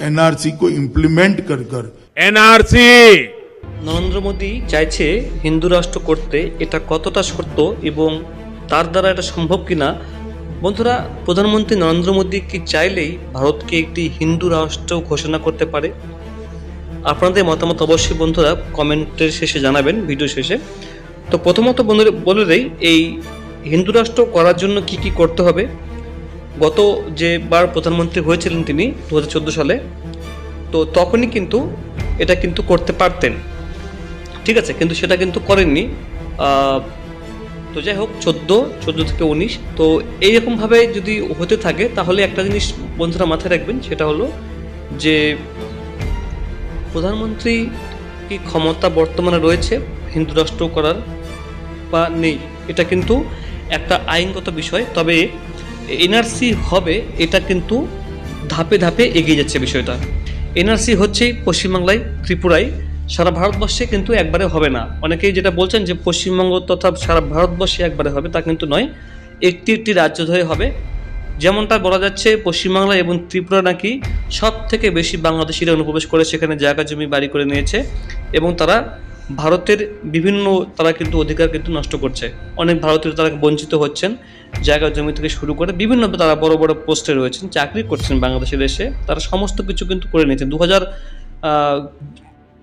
NRC को implement कर कर एनआरसी নরেন্দ্র মোদী চাইছে হিন্দু রাষ্ট্র করতে এটা কতটা সত্য এবং তার দ্বারা এটা সম্ভব কিনা বন্ধুরা প্রধানমন্ত্রী নরেন্দ্র মোদী কি চাইলেই ভারতকে একটি হিন্দু রাষ্ট্র ঘোষণা করতে পারে আপনাদের মতামত অবশ্যই বন্ধুরা কমেন্টের শেষে জানাবেন ভিডিও শেষে তো প্রথমত বন্ধুরা বলে দেই এই হিন্দু রাষ্ট্র করার জন্য কি কি করতে হবে গত যে বার প্রধানমন্ত্রী হয়েছিলেন তিনি দু হাজার চোদ্দ সালে, তো তখনই কিন্তু এটা কিন্তু করতে পারতেন। ঠিক আছে, কিন্তু সেটা কিন্তু করেননি। তো যাই হোক, চোদ্দ চোদ্দ থেকে উনিশ, তো এইরকমভাবে যদি হতে থাকে, তাহলে একটা জিনিস বন্ধুরা মাথায় রাখবেন, সেটা হলো যে প্রধানমন্ত্রী কি ক্ষমতা বর্তমানে রয়েছে, হিন্দু রাষ্ট্র করার বা নেই, এটা কিন্তু একটা আইনগত বিষয়। তবে এনআরসি হবে, এটা কিন্তু ধাপে ধাপে এগিয়ে যাচ্ছে বিষয়টা। এনআরসি হচ্ছে পশ্চিমবাংলায়, ত্রিপুরায়, সারা ভারতবর্ষে কিন্তু একবারে হবে না। অনেকেই যেটা বলছেন যে পশ্চিমবঙ্গ তথা সারা ভারতবর্ষে একবারে হবে, তা কিন্তু নয়। একটি একটি রাজ্য ধরে হবে। যেমনটা বলা যাচ্ছে, পশ্চিমবাংলা এবং ত্রিপুরা নাকি সব থেকে বেশি বাংলাদেশিরা অনুপ্রবেশ করে, সেখানে জায়গা জমি বাড়ি করে নিয়েছে এবং তারা ভারতের বিভিন্ন তারা কিন্তু অধিকার কিন্তু নষ্ট করছে। অনেক ভারতীয় তারা বঞ্চিত হচ্ছেন, জায়গা জমি থেকে শুরু করে বিভিন্ন তারা বড় বড় পোস্টে রয়েছেন, চাকরি করছেন বাংলাদেশের এসে। তারা সমস্ত কিছু কিন্তু করে নিয়েছেন। দু হাজার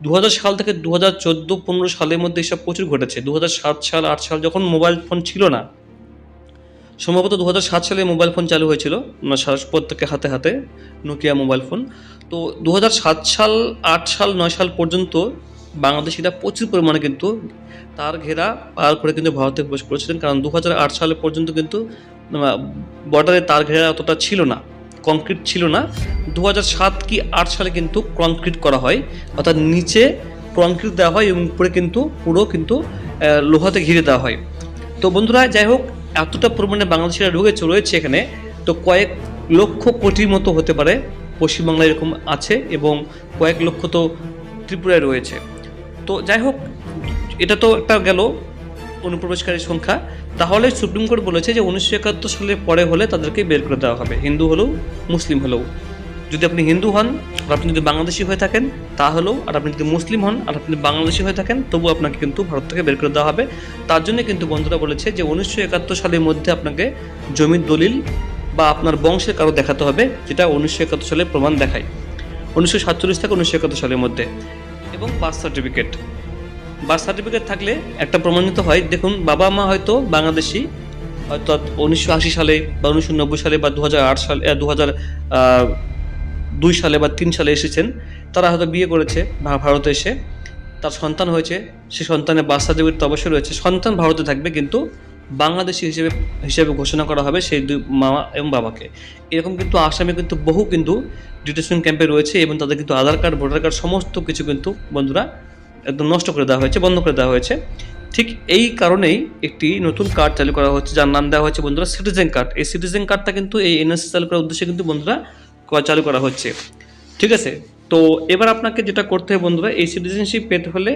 দু সাল থেকে দু হাজার চোদ্দ, পনেরো সালের মধ্যে এসব প্রচুর ঘটেছে। দু সাত সাল, আট সাল যখন মোবাইল ফোন ছিল না, সম্ভবত দু সাত সালে মোবাইল ফোন চালু হয়েছিল সারা হাতে হাতে নোকিয়া মোবাইল ফোন। তো দু সাত সাল, আট সাল, নয় সাল পর্যন্ত বাংলাদেশিরা প্রচুর পরিমাণে কিন্তু তার ঘেরা পার করে কিন্তু ভারতে প্রবেশ করেছিলেন, কারণ দু হাজার আট সালে পর্যন্ত কিন্তু বর্ডারে তার ঘেরা অতটা ছিল না কংক্রিট ছিল না। দু সাত কি আট সালে কিন্তু কংক্রিট করা হয়, অর্থাৎ নিচে কংক্রিট দেওয়া হয় এবং উপরে কিন্তু পুরো কিন্তু লোহাতে ঘিরে দেওয়া হয়। তো বন্ধুরা, যাই হোক, এতটা পরিমাণে বাংলাদেশিরা ঢুকেছে রয়েছে এখানে। তো কয়েক লক্ষ কোটির মতো হতে পারে, পশ্চিমবাংলায় এরকম আছে এবং কয়েক লক্ষ তো ত্রিপুরায় রয়েছে। তো যাই হোক, এটা তো একটা গেল অনুপ্রবেশকারী সংখ্যা। তাহলে সুপ্রিম কোর্ট বলেছে যে উনিশশো একাত্তর সালের পরে হলে তাদেরকে বের করে দেওয়া হবে, হিন্দু হলেও মুসলিম হলেও। যদি আপনি হিন্দু হন আর আপনি যদি বাংলাদেশি হয়ে থাকেন, তা হলেও, আর আপনি যদি মুসলিম হন আর আপনি বাংলাদেশি হয়ে থাকেন, তবু আপনাকে কিন্তু ভারত থেকে বের করে দেওয়া হবে। তার জন্য কিন্তু বন্ধুরা বলেছে যে উনিশশো একাত্তর সালের মধ্যে আপনাকে জমির দলিল বা আপনার বংশের কারও দেখাতে হবে, যেটা উনিশশো একাত্তর সালের প্রমাণ দেখায়। উনিশশো সাতচল্লিশ থেকে উনিশশো একাত্তর সালের মধ্যে। এবং বার্থ সার্টিফিকেট। বার্থ সার্টিফিকেট থাকলে একটা প্রমাণিত হয়। দেখুন, বাবা মা হয়তো বাংলাদেশি, হয়তো উনিশশো আশি সালে বা উনিশশো নব্বই সালে বা দু হাজার আট সালে দু হাজার দুই সালে বা তিন সালে এসেছেন। তারা হয়তো বিয়ে করেছে ভারতে এসে। তার সন্তান হয়েছে। সে সন্তানের বার্থ সার্টিফিকেট তো অবশ্যই রয়েছে। সন্তান ভারতে থাকবে কিন্তু বাংলাদেশি হিসেবে হিসেবে ঘোষণা করা হবে সেই দুই মামা এবং বাবাকে। এরকম কিন্তু আসামে কিন্তু বহু কিন্তু ডিটেনশন ক্যাম্পে রয়েছে এবং তাদের কিন্তু আধার কার্ড, ভোটার কার্ড সমস্ত কিছু কিন্তু বন্ধুরা একদম নষ্ট করে দেওয়া হয়েছে, বন্ধ করে দেওয়া হয়েছে। ঠিক এই কারণেই একটি নতুন কার্ড চালু করা হচ্ছে, যার নাম দেওয়া হয়েছে বন্ধুরা সিটিজেন কার্ড। এই সিটিজেন কার্ডটা কিন্তু এই এনএসসি চালু করার উদ্দেশ্যে কিন্তু বন্ধুরা চালু করা হচ্ছে। ঠিক আছে? তো এবার আপনাকে যেটা করতে হবে বন্ধুরা, এই সিটিজেনশিপ পেতে হলে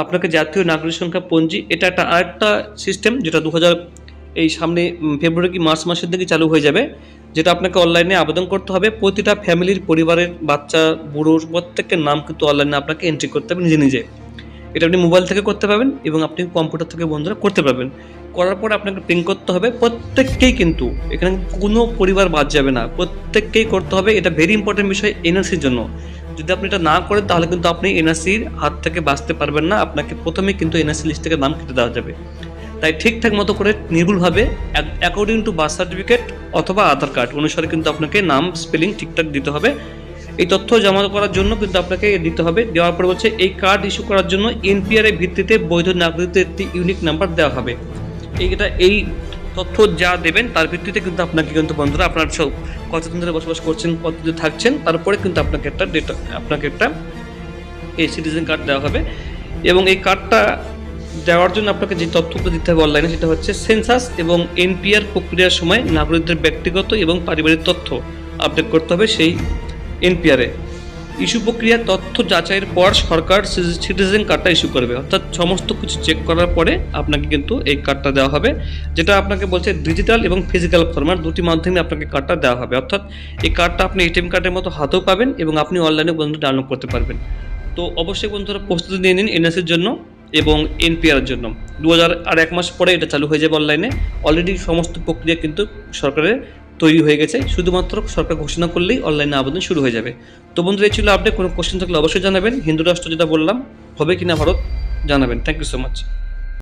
আপনাকে জাতীয় নাগরিক সংখ্যা পঞ্জি, এটা একটা আরেকটা সিস্টেম যেটা দু হাজার এই সামনে ফেব্রুয়ারি কি মার্চ মাসের দিকে চালু হয়ে যাবে, যেটা আপনাকে অনলাইনে আবেদন করতে হবে। প্রতিটা ফ্যামিলির পরিবারের বাচ্চা বুড়ো প্রত্যেকের নাম কিন্তু অনলাইনে আপনাকে এন্ট্রি করতে হবে নিজে নিজে। এটা আপনি মোবাইল থেকে করতে পারবেন এবং আপনি কম্পিউটার থেকে বন্ধুরা করতে পারবেন। করার পর আপনাকে প্রিন্ট করতে হবে। প্রত্যেককেই কিন্তু, এখানে কোনো পরিবার বাদ যাবে না। প্রত্যেককেই করতে হবে। এটা ভেরি ইম্পর্টেন্ট বিষয় এনআরসির জন্য। যদি আপনি এটা না করেন, তাহলে কিন্তু আপনি এনআরসির হাত থেকে বাঁচতে পারবেন না। আপনাকে প্রথমে কিন্তু এনআরসি লিস্ট থেকে নাম কেটে দেওয়া যাবে। তাই ঠিকঠাক মতো করে নির্ভুলভাবে অ্যাকর্ডিং টু বার্থ সার্টিফিকেট অথবা আধার কার্ড অনুসারে কিন্তু আপনাকে নাম স্পেলিং ঠিকঠাক দিতে হবে। এই তথ্য জমা করার জন্য কিন্তু আপনাকে দিতে হবে। দেওয়ার পর হচ্ছে এই কার্ড ইস্যু করার জন্য এনপিআর এর ভিত্তিতে বৈধ নাগরিকদের একটি ইউনিক নাম্বার দেওয়া হবে। এইটা এই তথ্য যা দেবেন, তার ভিত্তিতে কিন্তু আপনাকে কিন্তু বন্ধুরা আপনার সব কতদিন ধরে বসবাস করছেন, কতদিন থাকছেন, তারপরে কিন্তু আপনাকে একটা ডেটা আপনাকে একটা এই সিটিজেন কার্ড দেওয়া হবে। এবং এই কার্ডটা দেওয়ার জন্য আপনাকে যে তথ্যগুলো দিতে হবে অনলাইনে সেটা হচ্ছে সেন্সাস এবং এনপিআর প্রক্রিয়ার সময় নাগরিকদের ব্যক্তিগত এবং পারিবারিক তথ্য আপডেট করতে হবে সেই এনপিআরে ইস্যু প্রক্রিয়া, তথ্য যাচাইয়ের পর সরকার সিটিজেন কার্ডটা ইস্যু করবে। অর্থাৎ সমস্ত কিছু চেক করার পরে আপনাকে কিন্তু এই কার্ডটা দেওয়া হবে, যেটা আপনাকে বলছে ডিজিটাল এবং ফিজিক্যাল ফরম্যাট দুটি মাধ্যমে আপনাকে কার্ডটা দেওয়া হবে। অর্থাৎ এই কার্ডটা আপনি এটিএম কার্ডের মতো হাতেও পাবেন এবং আপনি অনলাইনে বন্ধু ডাউনলোড করতে পারবেন। তো অবশ্যই বন্ধুরা প্রস্তুতি নিয়ে নিন এনএসির জন্য এবং এনপিআর জন্য। দু হাজার আর এক মাস পরে এটা চালু হয়ে যাবে অনলাইনে অলরেডি সমস্ত প্রক্রিয়া কিন্তু সরকারের তৈরি হয়ে গেছে। শুধুমাত্র সরকার ঘোষণা করলেই অনলাইনে আবেদন শুরু হয়ে যাবে। তো বন্ধুরা, এই ছিল আপডেট কোনো কোশ্চেন থাকলে অবশ্যই জানাবেন। হিন্দু রাষ্ট্র যেটা বললাম, হবে কিনা ভারত, জানাবেন। Thank you so much